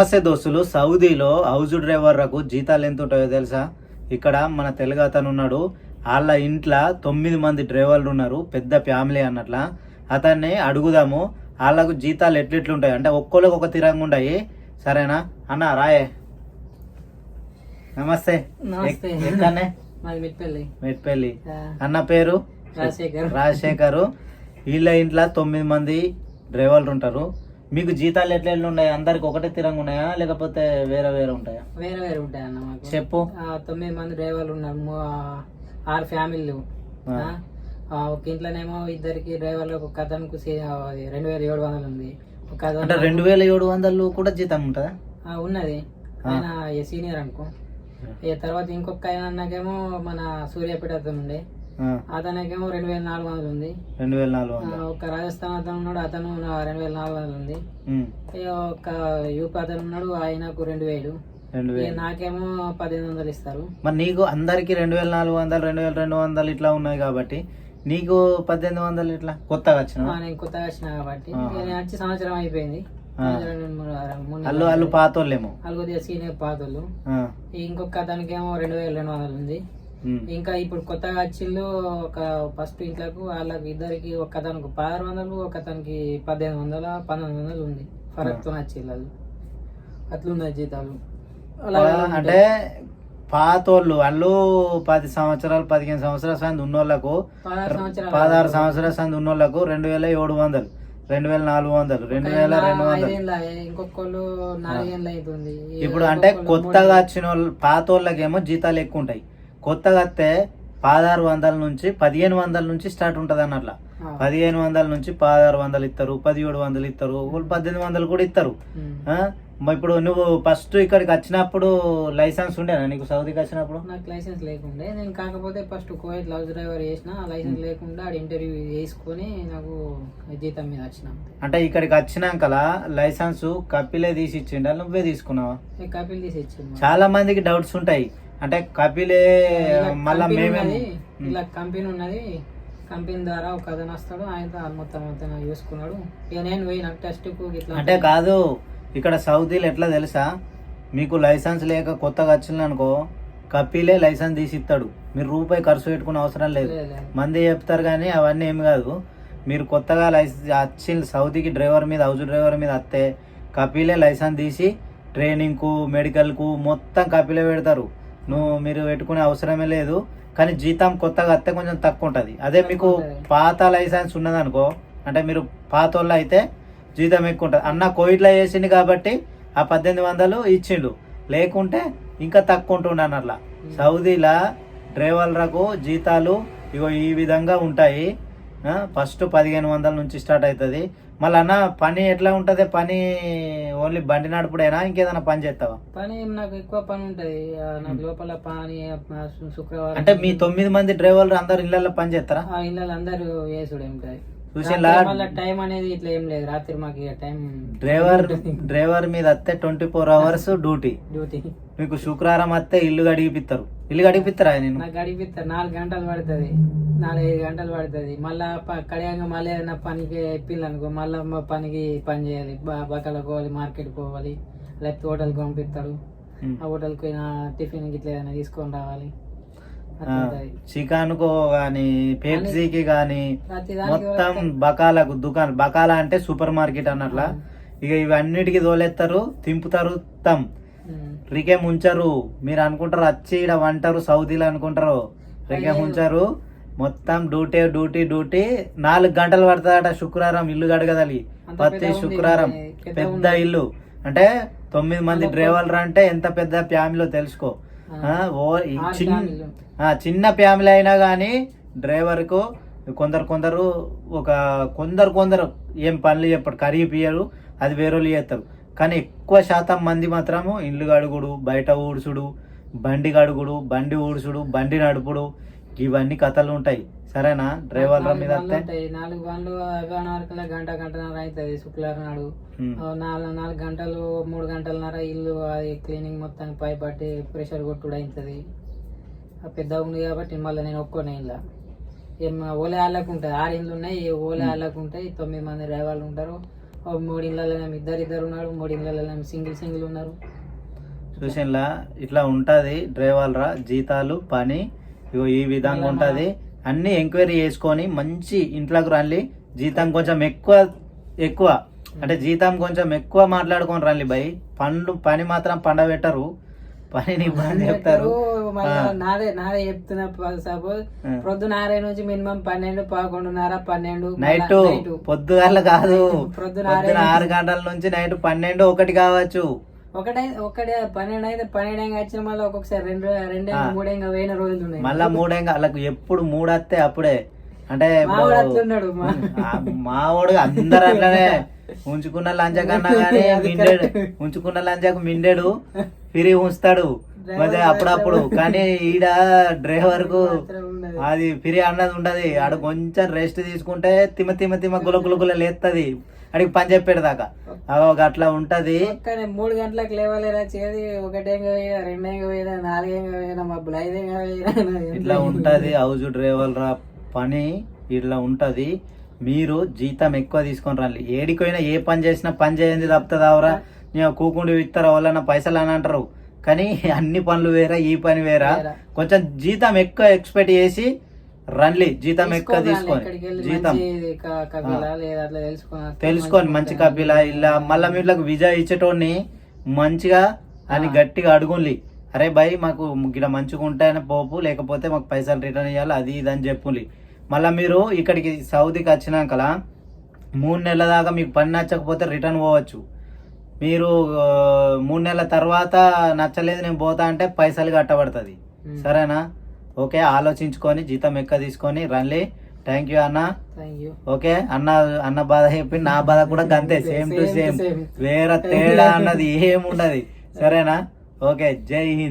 నమస్తే దోస్తులు సౌదీలో హౌస్ డ్రైవర్లకు జీతాలు ఎంత ఉంటాయో తెలుసా? ఇక్కడ మన తెలుగు అతను ఉన్నాడు. వాళ్ళ ఇంట్లో తొమ్మిది మంది డ్రైవర్లు ఉన్నారు పెద్ద ఫ్యామిలీ అన్నట్ల. అతన్ని అడుగుదాము వాళ్ళకు జీతాలు ఎట్లెట్లుంటాయి? అంటే ఒక్కోళ్ళకి ఒక తిరంగా ఉంటాయి. సరేనా? అన్న రాయే. నమస్తే. ఎక్కడనే? మిట్పల్లి. అన్న పేరు? రాజశేఖర్. రాజశేఖర్. వీళ్ళ ఇంట్లో తొమ్మిది మంది డ్రైవర్లు ఉంటారు. మీకు జీతాలు ఎట్లా ఎట్లా ఉన్నాయి? అందరికి ఒకటే తిరంగా ఉన్నాయా? లేకపోతే వేరే వేరే ఉంటాయా? వేరే వేరే ఉంటాయి అన్న మాకు? చెప్పు. ఆ, తొమ్మిది మంది డ్రైవర్లు ఉన్నారు. మూ- ఆ, ఆరు ఫ్యామిలీలు. ఆ. ఆ, ఆ, ఒక ఇంట్లోనేమో ఇద్దరికి డ్రైవర్లకు ఒక అది రెండు వేల ఏడు వందలు ఉంది. ఒక అంటే అతను రెండు వేల ఏడు వందలు కూడా జీతం ఉంటుందా? ఆ, ఉన్నది. ఆయన సీనియర్ అనుకో. ఇక తర్వాత ఇంకొక ఆయన అన్నకేమో మన సూర్యాపేట అతను ఉండే. అతనికేమో రెండు వేల నాలుగు వందలు ఉంది. రెండు వేల నాలుగు వందలు. ఒక రాజస్థాన్ అతను ఉన్నాడు అతను రెండు వేల నాలుగు వందలు ఉంది. ఒక యూపీ అతను ఉన్నాడు ఆయనకు రెండు వేలు. నాకేమో పదిహేను వందలు ఇస్తారు. మరి నీకు అందరికి రెండు వేల నాలుగు వందలు రెండు వేల రెండు వందలు ఇట్లా ఉన్నాయి కాబట్టి నీకు పద్దెనిమిది వందలు ఇట్లా కొత్తగా వచ్చిన నేను కొత్తగా వచ్చిన కాబట్టి. నేను వచ్చి సంవత్సరం అయిపోయింది. అల్లు అల్లు పాతోళ్ళేమో? వాళ్ళు కొద్దిగా సీనియర్ పాతలు ఆ, ఇంకొక అతనికి ఏమో రెండు వేల రెండు వందలు ఉంది. ఇంకా ఇప్పుడు కొత్తగా వచ్చిళ్ళు ఒక ఫస్ట్ ఇంట్లోకి వాళ్ళకి ఇద్దరికి ఒక అతనికి పదహారు వందలు ఒక అతనికి పద్దెనిమిది వందల పంతొమ్మిది వందలు ఉంది ఫరక్తో వచ్చిళ్ళు వాళ్ళు అట్లున్నాయి జీతాలు. అంటే పాతోళ్ళు వాళ్ళు పది సంవత్సరాలు పదిహేను సంవత్సరాల సంది ఉన్నోళ్ళకు పదహారు సంవత్సరాలు పదహారు సంవత్సరాల సంది ఉన్నోళ్ళకు రెండు వేల ఏడు వందలు రెండు వేల నాలుగు వందలు రెండు వేల రెండు వందలు. ఇప్పుడు అంటే కొత్తగా వచ్చిన వాళ్ళు పాతోళ్ళకేమో జీతాలు ఎక్కువ ఉంటాయి కొత్తగా వస్తే పదహారు వందల నుంచి పదిహేను వందల నుంచి స్టార్ట్ ఉంటుంది అన్నట్ల. పదిహేను వందల నుంచి పదహారు వందలు ఇస్తారు పదిహేడు వందలు ఇస్తారు పద్దెనిమిది వందలు కూడా ఇస్తారు ఇప్పుడు నువ్వు ఫస్ట్ ఇక్కడికి వచ్చినప్పుడు లైసెన్స్ ఉండేనా నీకు సౌదీకి వచ్చినప్పుడు? నాకు లైసెన్స్ లేకుండే. నేను కాకపోతే ఫస్ట్ కోవిడ్ లవ్ డ్రైవర్ చేసిన లైసెన్స్ లేకుండా ఇంటర్వ్యూ చేసుకొని నాకు జీతం మీద వచ్చిన. అంటే ఇక్కడికి వచ్చినాకలా లైసెన్స్ కపిలే తీసి ఇచ్చిండా నువ్వే తీసుకున్నావా? నేను కపిల్ తీసి ఇచ్చిండు చాలా మందికి డౌట్స్ ఉంటాయి. అంటే కపిలే మళ్ళా మేమే ఇలా కంపెనీ ఉన్నది కంపెనీ ద్వారా ఒక అతను వస్తాడు ఆయన మొత్తం మొత్తం చూసుకున్నాడు. ఇక నేను పోయిన టెస్ట్కు ఇట్లా అంటే కాదు ఇక్కడ సౌదీలో ఎట్లా తెలుసా? మీకు లైసెన్స్ లేక కొత్తగా వచ్చింది అనుకో కపిలే లైసెన్స్ తీసి ఇస్తాడు. మీరు రూపాయి ఖర్చు పెట్టుకునే అవసరం లేదు. మంది చెప్తారు కానీ అవన్నీ ఏమి కాదు. మీరు కొత్తగా లైసెన్స్ వచ్చి సౌదీకి డ్రైవర్ మీద హౌస్ డ్రైవర్ మీద వస్తే కపిలే లైసెన్స్ తీసి ట్రైనింగ్కు మెడికల్కు మొత్తం కపిలే పెడతారు. నువ్వు మీరు పెట్టుకునే అవసరమే లేదు కానీ జీతం కొత్తగా వస్తే కొంచెం తక్కువ ఉంటుంది అదే మీకు. పాత లైసెన్స్ ఉన్నదనుకో అంటే మీరు పాత వాళ్ళు అయితే జీతం ఎక్కువ ఉంటుంది అన్న కోవిడ్లో వేసింది కాబట్టి ఆ పద్దెనిమిది వందలు ఇచ్చిండు. లేకుంటే ఇంకా తక్కువ ఉంటుండే అట్లా సౌదీలా డ్రైవర్లకు జీతాలు ఇగో ఈ విధంగా ఉంటాయి. ఫస్ట్ పదిహేను వందల నుంచి స్టార్ట్ అవుతుంది. మళ్ళీ అన్న పని ఎట్లా ఉంటుంది? పని ఓన్లీ బండి నడుపుడేనా? ఇంకేదైనా పని చేస్తావా? పని నాకు ఎక్కువ పని ఉంటది. నాకు లోపల పని శుక్రవారం అంటే మీ తొమ్మిది మంది డ్రైవర్లు అందరు ఇళ్ళల్లో పని చేస్తారా? ఆ ఇళ్ళలో అందరూ వేసుడు ఉంటది టైం అనేది ఇట్లా ఏం లేదు. రాత్రి మాకు టైం డ్రైవర్ డ్రైవర్ మీద వస్తే twenty four hours duty. Duty. మీకు శుక్రవారం వస్తే ఇల్లు గడిగిపిస్తారు ఇల్లు గడిగిపిస్తారా నేను నాకు గడిపిస్తారు నాలుగు గంటలు పడుతుంది. నాలుగు ఐదు గంటలు పడుతుంది. మళ్ళా కడియంగా మళ్ళీ ఏదైనా పనికి ఎప్పిల్లు అనుకో మళ్ళీ పనికి పని చేయాలి. బ- బట్టలకు పోవాలి మార్కెట్ పోవాలి. లేకపోతే హోటల్కి పంపిస్తాడు ఉమ్. ఆ హోటల్కి పోయిన టిఫిన్ ఇట్లా ఏదైనా తీసుకొని రావాలి. చికాన్కో గాని పెప్సీకి గాని దానికి మొత్తం బకాలకు దుకాణం బకాలా అంటే సూపర్ మార్కెట్ అన్నట్ల. ఇక ఇవన్నిటికి తోలేస్తారు తింపుతారు తమ్. రికేం ఉంచరు మీరు అనుకుంటారు వచ్చి ఇక్కడ వంటారు సౌదీలో అనుకుంటారు. రికేం ఉంచారు మొత్తం డ్యూటీ డ్యూటీ డ్యూటీ. నాలుగు గంటలు పడుతుందట శుక్రవారం ఇల్లు గడగదలి ప్రతి శుక్రవారం. పెద్ద. ఇల్లు. అంటే తొమ్మిది మంది డ్రైవర్లు అంటే ఎంత పెద్ద ఫ్యామిలీలో తెలుసుకో. చిన్న ఫ్యామిలీ అయినా కానీ డ్రైవర్కు కొందరు కొందరు ఒక కొందరు కొందరు ఏం పనులు చెప్పడు కరిగి పియ్యరు అది వేరేళ్ళు చేస్తారు. కానీ ఎక్కువ శాతం మంది మాత్రము ఇల్లు గడుగుడు బయట ఊడ్చుడు బండి గడుగుడు బండి ఊడ్చుడు బండి నడుపుడు ఇవన్నీ కథలు ఉంటాయి. సరేనా? డ్రైవర్ల నాలుగు మీద బండ్లు వస్తే ఉంటాయి. నాలుగు బండ్లు వరకు గంట గంటన్నర అవుతుంది శుక్రవారం నాడు. నాలుగు నాలుగు గంటలు మూడు గంటలన్నర ఇల్లు అది క్లీనింగ్ మొత్తం పై పట్టి ప్రెషర్ కొట్టుడు అవుతుంది పెద్దగా ఉంది కాబట్టి మళ్ళీ నేను ఒక్కోనే ఇలా ఏం ఓలే వాళ్ళకు ఉంటుంది. ఆరు ఇండ్లు ఉన్నాయి. ఓలే వాళ్ళకు ఉంటాయి తొమ్మిది మంది డ్రైవర్లు ఉంటారు. మూడు ఇళ్ళలో ఇద్దరు ఇద్దరు ఉన్నారు. మూడు ఇళ్ళలో సింగిల్ సింగిల్ ఉన్నారు. చూసిన్లా? ఇట్లా ఉంటది డ్రైవర్రా జీతాలు పని. ఇగో ఈ విధంగా ఉంటది. అన్ని ఎంక్వైరీ చేసుకొని మంచి ఇంట్లోకి రండి. జీతం కొంచెం ఎక్కువ ఎక్కువ. అంటే జీతం కొంచెం ఎక్కువ మాట్లాడుకొని రండి భయ్ పండ్లు పని మాత్రం పండ పెట్టరు పనిని ఇబ్బంది చెప్తారు. నాదే నాదే చెప్తున్నా సపోజ్ ఆ. ప్రొద్దున ఆరే నుంచి మినిమం పన్నెండు పదకొండున్నర పన్నెండు నైట్. పొద్దుగాల కాదు. ప్రొద్దున ఆరు గంటల నుంచి నైట్ పన్నెండు ఒకటి కావచ్చు. ఒకటే ఒకటే పన్నెండు అయితే పన్నెండు వచ్చిన మళ్ళీ ఒక్కొక్కసారి రెండు రెండే. మూడేంగా వేయిన రోజులు ఉన్నాయి. మళ్ళా మూడేంగా వాళ్ళకు ఎప్పుడు మూడు వస్తే అప్పుడే. అంటే మావోడు అందరు అట్లనే ఉంచుకున్న లంచ కన్నా కానీ అది మిండెడు. ఉంచుకున్న లంచకు మిండెడు ఫిరి ఉంచుతాడు. మరి అప్పుడప్పుడు. కానీ ఈడ డ్రైవర్కు. అది ఫిరి అన్నది ఉండదు. ఆడ కొంచెం రెస్ట్ తీసుకుంటే తిమ తిమ తిమ గుల గుల గుల లేస్తుంది అడిగి పని చెప్పాడు దాకా అగో అట్లా ఉంటది. ఒక్కనే మూడు గంటలకు లేవలేరా? చేది ఒకటేంగా పోయినా రెండేంగా పోయినా నాలుగేంగా పోయినా మబ్బులు ఐదేంగా పోయినా. ఇట్లా ఉంటది. హౌస్ డ్రైవర్ రా పని ఇట్లా ఉంటది. మీరు జీతం ఎక్కువ తీసుకొని రండి. ఏడిపోయినా ఏ పని చేసినా పని చేయండి తప్పుతుందావరా నేను కూకుండి ఇస్తారా వాళ్ళ పైసలు అని అంటారు. కానీ అన్ని పనులు వేరా ఈ పని వేరా. కొంచెం జీతం ఎక్కువ ఎక్స్పెక్ట్ చేసి రండి జీతం ఎక్కువ తీసుకొని జీతం. తెలుసుకొని మంచి కపిల ఇలా మళ్ళీ వీళ్ళకి విజా ఇచ్చేటోడిని మంచిగా అని. గట్టిగా అడుగుండి అరే భయ్ మాకు గిడ మంచిగా ఉంటాయని పోపు లేకపోతే మాకు పైసలు రిటర్న్ ఇవ్వాలి అది ఇది అని చెప్పుండి మళ్ళీ మీరు ఇక్కడికి సౌదీకి వచ్చినాకలా మూడు నెలల దాకా మీకు పని నచ్చకపోతే రిటర్న్ పోవచ్చు. మీరు మూడు నెలల తర్వాత నచ్చలేదు నేను పోతా అంటే పైసలు కట్టబడుతుంది. సరేనా? ఓకే ఆలోచించుకొని జీతం ఎక్కువ తీసుకొని రండి. థ్యాంక్ యూ అన్న. ఓకే అన్న అన్న బాధ చెప్పి నా బాధ కూడా గంతే సేమ్ టు సేమ్. వేరే తేడా అన్నది ఏముండదు. సరేనా? ఓకే జై హింద్.